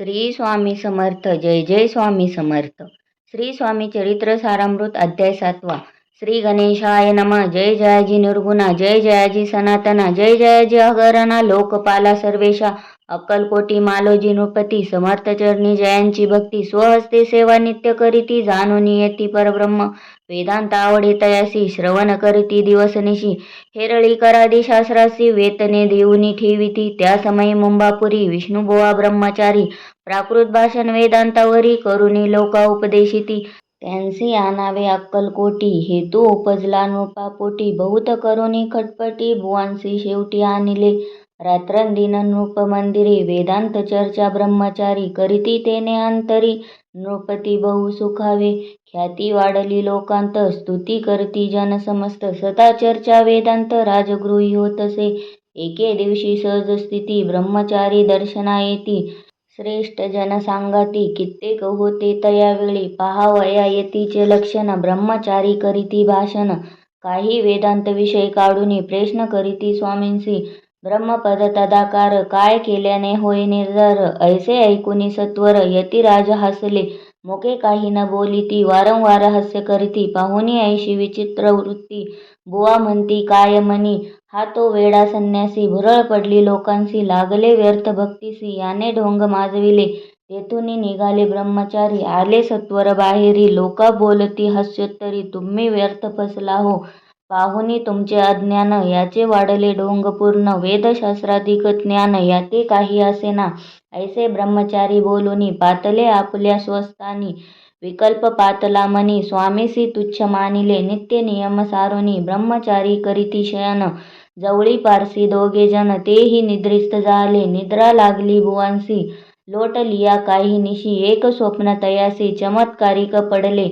श्री स्वामी समर्थ जय जय स्वामी समर्थ. श्री स्वामी चरित्र सारामृत अध्याय सातवा. श्री गणेशाय नम जय जयाजी निर्गुणा जय जयाजी सनातना जय जयाजी अगरणा लोकपाला सर्वेशा अक्कलकोटी मालोजी नृपती समर्थ चरणी जयांची भक्ती स्वहस्ते सेवा नित्य करीती जाणून येती परब्रह्म. वेदांत आवडे तयासी श्रवण करीती दिवसनिशी हेरळी करादी शास्त्रासी वेतने देऊनी ठेविती त्या समयी मुंबापुरी विष्णुबुवा ब्रह्मचारी प्राकृत भाषण वेदांतावरी करुणी लोका उपदेशिती त्यांसी आणावे अक्कलकोटी हेतू उपजला नृपापोटी बहुत करुणी खटपटी बुवांसी शेवटी आणिले रात्रंदिन नृप मंदिरे वेदांत चर्चा ब्रह्मचारी करीती तेने अंतरी नृपती बहु सुखावे ख्याती वाढली लोकांत स्तुती करती जन समस्त सदा चर्चा वेदांत राजगृही होतसे. एके दिवशी सहज स्थिती ब्रह्मचारी दर्शना येती. श्रेष्ठ जन सांगाती कित्येक होते तयावेळी पहावया येतीचे लक्षण ब्रह्मचारी करीती भाषण. काही वेदांत विषय काढूनी प्रश्न करीती स्वामींसी ब्रह्मपद तदाकार काय केल्याने होय निर्धार? ऐसे ऐकुनी सत्वर यतिराज हसले. मोके काही न बोलिती वारंवार हास्य करीती. पाहुनी ऐशी विचित्र वृत्ती. बुवा म्हणती काय मनी? हा तो वेडा संन्यासी. भुरळ पडली लोकांशी. लागले व्यर्थ भक्तीसी याने ढोंग माजविले. तेथून निघाले ब्रह्मचारी. आले सत्वर बाहेरी. लोका बोलती हास्योत्तरी तुम्ही व्यर्थ फसला हो. पाहुनी तुमचे अज्ञान याचे वाढले ढोंग पूर्ण. वेदशास्त्राधिक ज्ञान याते काही असेना. ऐसे ब्रह्मचारी बोलुनी पातले आपल्या स्वस्थानी. विकल्प पातला मनी. स्वामीसी तुच्छ मानिले. नित्य नियम सारुनी. ब्रह्मचारी करीती शयन. जवळी पारसी दोघे जन तेही निद्रिस्त झाले. निद्रा लागली बुवांसी लोटलिया काही निशी. एक स्वप्न तयासी. चमत्कारिक पडले.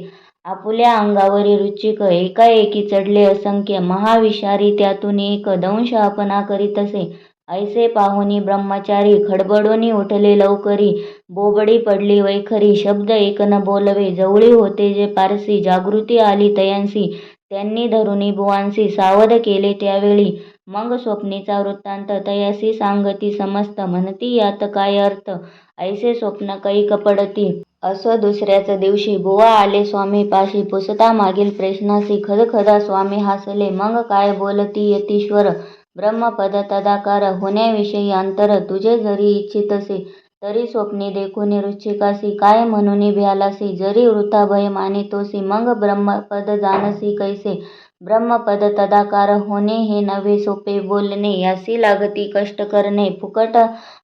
आपुल्या अंगावरी रुचिक एकाएकी चढले असंख्य महाविषारी त्यातून एक दंश आपणा करीतसे ऐसे पाहुनी ब्रह्मचारी खडबडोनी उठले लवकरी. बोबडी पडली वैखरी शब्द एक न बोलवे. जवळी होते जे पारसी जागृती आली तयांसी. त्यांनी धरुनी बुवांसी सावध केले त्यावेळी. मग स्वप्नीचा वृत्तांत तयासी सांगती समस्त म्हणती यात काय अर्थ? ऐसे स्वप्न कै कपडती. असो दुसऱ्याच दिवशी बुवा आले स्वामीपाशी पुसता मागील प्रश्नासी खदखदा स्वामी हासले मग काय बोलती यतीश्वर? ब्रह्मपद तदाकार होण्याविषयी अंतर तुझे जरी इच्छितसे तरी स्वप्ने देखून रुचिकासी काय म्हणून भ्यालासी? जरी वृथा भय मानितोसी मग ब्रह्मपद जाणसी कैसे? ब्रह्मपद तदाकार होणे हे नव्हे सोपे बोलणे. यासी लागती कष्ट करणे. फुकट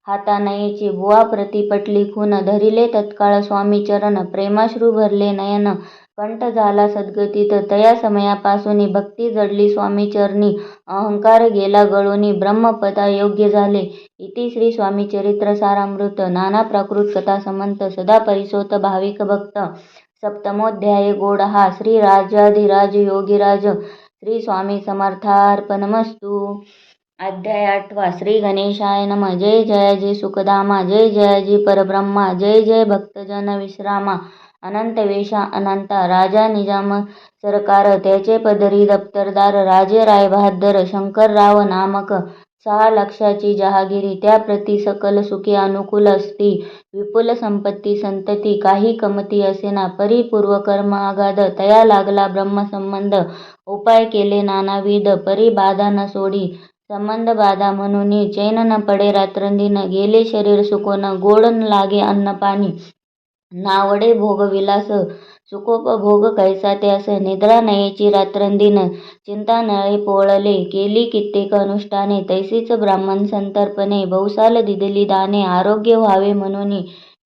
हातानयेची बुवा प्रतिपटली खून धरिले तत्काळ स्वामी चरण. प्रेमाश्रू भरले नयन. कंठ झाला सद्गतीत. तया समयापासून भक्ती जडली स्वामी चरणी. अहंकार गेला गळोनी. ब्रह्मपदा योग्य झाले. इति श्री स्वामी चरित्र सारामृत. नाना प्राकृत कथा समंत. सदा परिसोत भाविक भक्त. सप्तमोध्याय गोडः हा श्री योगीराज श्री स्वामी समर्थार्पणमस्तु। अध्याय आठवा श्री गणेशाय नम। जय जय जी सुखदामा जय जयाजी परब्रह्मा जय जय भक्तजन विश्रामा। अनंत वेशा अनंता राजा निजाम सरकार त्याचे पदरी दप्तरदार राजे राय बहादर शंकरराव नामक सहा लक्षाची जहागिरी. त्याप्रती सकल सुखे अनुकूल असती. विपुल संपत्ती संतती काही कमती असेना. परिपूर्व कर्म आगाध तया लागला ब्रह्मसंबंध. उपाय केले नानाविध परी बाधा न सोडी. संबंध बाधा म्हणून चैन न पडे रात्रंदिन गेले शरीर सुकोन गोड न लागे अन्न पाणी. नावडे भोगविलास सुखोपभोग कैसा त्यास निद्रा नयेची रात्रंदिन चिंता नळे पोळले. केली कित्येक अनुष्ठाने तैसीच ब्राह्मण संतर्पणे बहुसाल दिदली दाने आरोग्य व्हावे म्हणून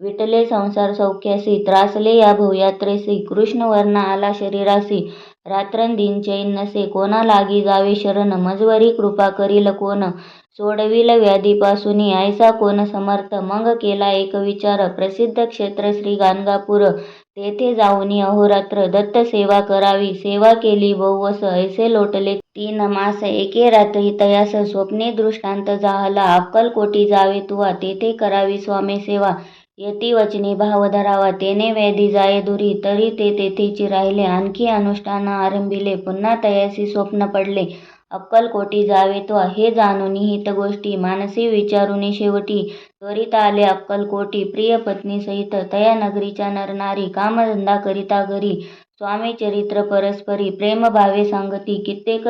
विटले संसार सौख्यासी त्रासले या भवयात्रेसी कृष्ण वर्ण आला शरीरासी रात्रंदिन चैन नसे कोणा लागी जावे शरण मजवरी कृपा करील कोण सोडविल व्याधीपासून ऐसा कोण समर्थ मग केला एक विचार प्रसिद्ध क्षेत्र श्री गाणगापूर तेथे जाऊनी अहोरात्र दत्त सेवा करावी. सेवा केली बहुवस ऐसे लोटले. तीन मास एके रात्री तयास स्वप्ने दृष्टांत जाहला. अक्कलकोटी जावे तुवा तेथे करावी स्वामी सेवा. यती वचनी भाव धरावा. तेने व्याधी जाये दुरी तरी ते तेथेची राहिले. आणखी अनुष्ठान आरंभिले. पुन्हा तयासी स्वप्न पडले. अक्कलकोटी जावे तो हे जाणून. हित गोष्टी मानसी विचारुनी शेवटी त्वरित आले अक्कलकोटी. प्रिय पत्नी सहित तया नगरीच्या नरनारी कामधंदा करिता घरी. स्वामी चरित्र परस्परी प्रेमभावे सांगती. कित्येक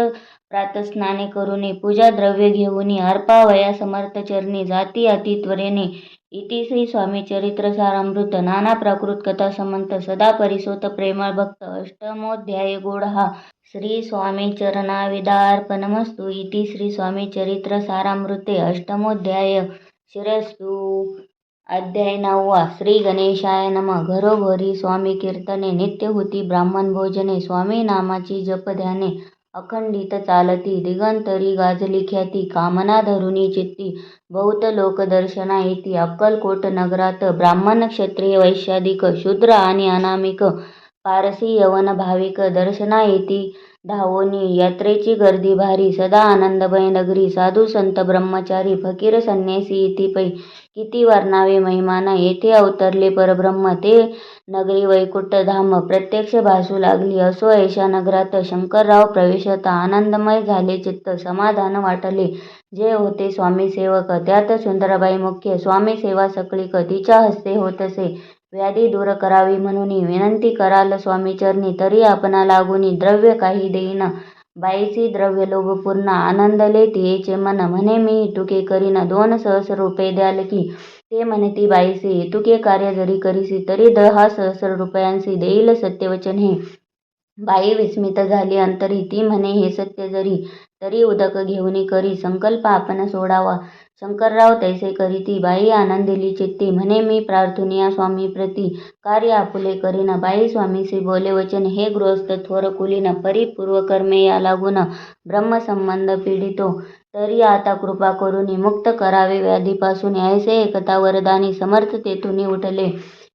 प्रातस्नाने करुनी पूजा द्रव्य घेऊनी अर्पावया समर्थ चरणी जाती अति त्वरेने इति श्री स्वामी चरित्र सारामृत नाना प्राकृत कथा समंत सदा परिसोत प्रेमळ भक्त अष्टमोध्याय गोडहा. श्री स्वामी चरणाविदार्पणमस्तु इति श्री स्वामी चरित्र सारामृते अष्टमोध्याय शिरस्तु. अध्याय नववा. श्री गणेशाय नम. घरोघरी स्वामी कीर्तने नित्य होती ब्राह्मण भोजने स्वामी नामाची जप ध्याने अखंडित चालती दिगंतरी गाजली ख्याती कामना धरुनी चित्ती बहुत लोक दर्शना येती अक्कलकोट नगरात ब्राह्मण क्षत्रिय वैश्यादिक शूद्र आणि अनामिक पारसी यवन भाविक दर्शना येती धावोनी यात्रेची गर्दी भारी. सदा आनंदमय नगरी. साधू संत ब्रह्मचारी फकीर संन्यासी इति पै किती वर्णावे महिमाना. येथे अवतरले परब्रह्म. ते नगरी वैकुंठ धाम. प्रत्यक्ष भासू लागली. असो ऐशा नगरात शंकरराव प्रवेशता आनंदमय झाले. चित्त समाधान वाटले. जे होते स्वामी सेवक. त्यात सुंदरबाई मुख्य. स्वामी सेवा सकळीक तिच्या हस्ते होत असे. व्याधी दूर करावी म्हणून विनंती कराल स्वामीचरणी तरी आपणा लागूनी द्रव्य काही देईन. बाईसी द्रव्य लोभपूर्ण आनंदले तियेचे मन म्हणे मी तुके करीन दोन सहस्र रुपये द्याल की. ते म्हणती बाईसी तुके कार्य जरी करीसी तरी दहा सहस्र रुपयांसी देईल सत्यवचन हे. बाई विस्मित झाली अंतरी ती म्हणे हे सत्य जरी तरी उदक घेऊनी करी संकल्प आपण सोडावा. शंकरराव तैसे करीती बाई आनंदिली चित्ती. म्हणे मी प्रार्थुनिया स्वामी प्रती. कार्य आपुले करीन. बाई स्वामीसी बोले वचन हे गृहस्थ थोर कुलीन. परिपूर्व कर्मे या लागून ब्रह्मसंबंध पीडितो. तरी आता कृपा करुनी मुक्त करावे व्याधीपासून. ऐसे एकता वरदानी समर्थ तेथून उठले.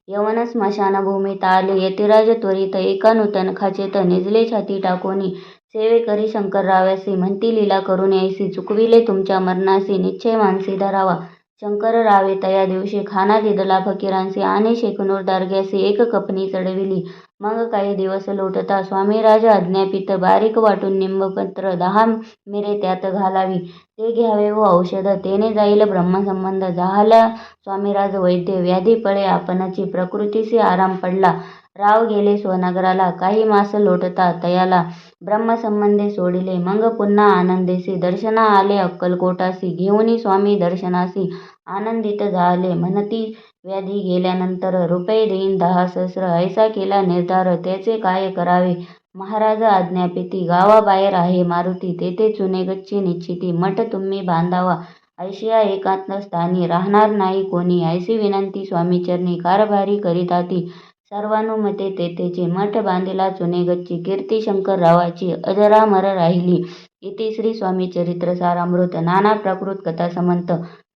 यवन स्मशानभूमीत आले. यतिराज त्वरित एका नूतन खाचेत निजले छाती टाकोनी. सेवे करी शंकरराव्यासी म्हणती लीला करून यायसी चुकविले तुमच्या मरणासी निश्चय मानसी धरावा. शंकररावे तया दिवशी खाना दिदला फकीरांसी आणि शेकनूर दारग्यासी एक कपनी चढविली. मग काही दिवस लोटता स्वामीराज आज्ञापित बारीक वाटून निंबपत्र दहा मिरे त्यात घालावी. ते घ्यावे व औषध तेने जाईल ब्रह्मसंबंध. झाला स्वामीराज वैद्य व्याधी पळे आपणाची प्रकृतीसी आराम पडला. राव गेले स्वनगराला. काही मास लोटता तयाला. ब्रह्मसंबंधे सोडिले. मग पुन्हा आनंदेसी. दर्शना आले अक्कलकोटासी. घेऊनी स्वामी दर्शनासी. आनंदित झाले. म्हणती व्याधी गेल्यानंतर रुपये देईन दहा सहस्र. ऐसा केला निर्धार. त्याचे काय करावे? महाराज आज्ञापिती. गावाबाहेर आहे मारुती. तेथे चुने गच्ची निश्चिती. मठ तुम्ही बांधावा. ऐशिया एकांत स्थानी राहणार नाही कोणी. ऐसी विनंती स्वामीचरणी. कारभारी करीताती सर्वानुमते तेथेचे मठ बांधिला चुने गच्ची कीर्ती शंकररावाची अजरामर राहिली. इति श्री स्वामी चरित्र सारामृत नाना प्राकृत कथा समंत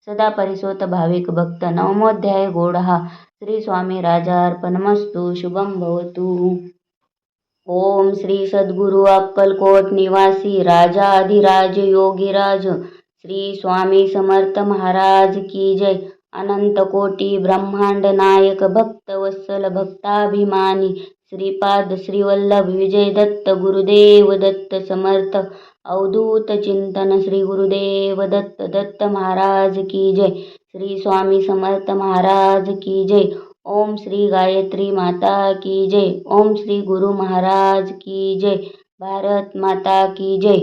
सदा परिसोत भाविक भक्त नवमोध्याय गोडहा श्री स्वामी राजार्पणमस्तु शुभम भवतु. ओम श्री सद्गुरु अक्कलकोट निवासी राजा अधिराज योगीराज. श्री स्वामी समर्थ महाराज की जय. अनंत कोटी ब्रह्मांड नायक भक्त वत्सल भक्ताभिमानी श्रीपाद श्रीवल्लभ विजय दत्त गुरुदेव दत्त समर्थ अवधूत चिंतन श्री गुरुदेव दत्त दत्त महाराज की जय श्री स्वामी समर्थ महाराज की जय ओम श्री गायत्री माता की जय ओम श्री गुरु महाराज की जय भारत माता की जय।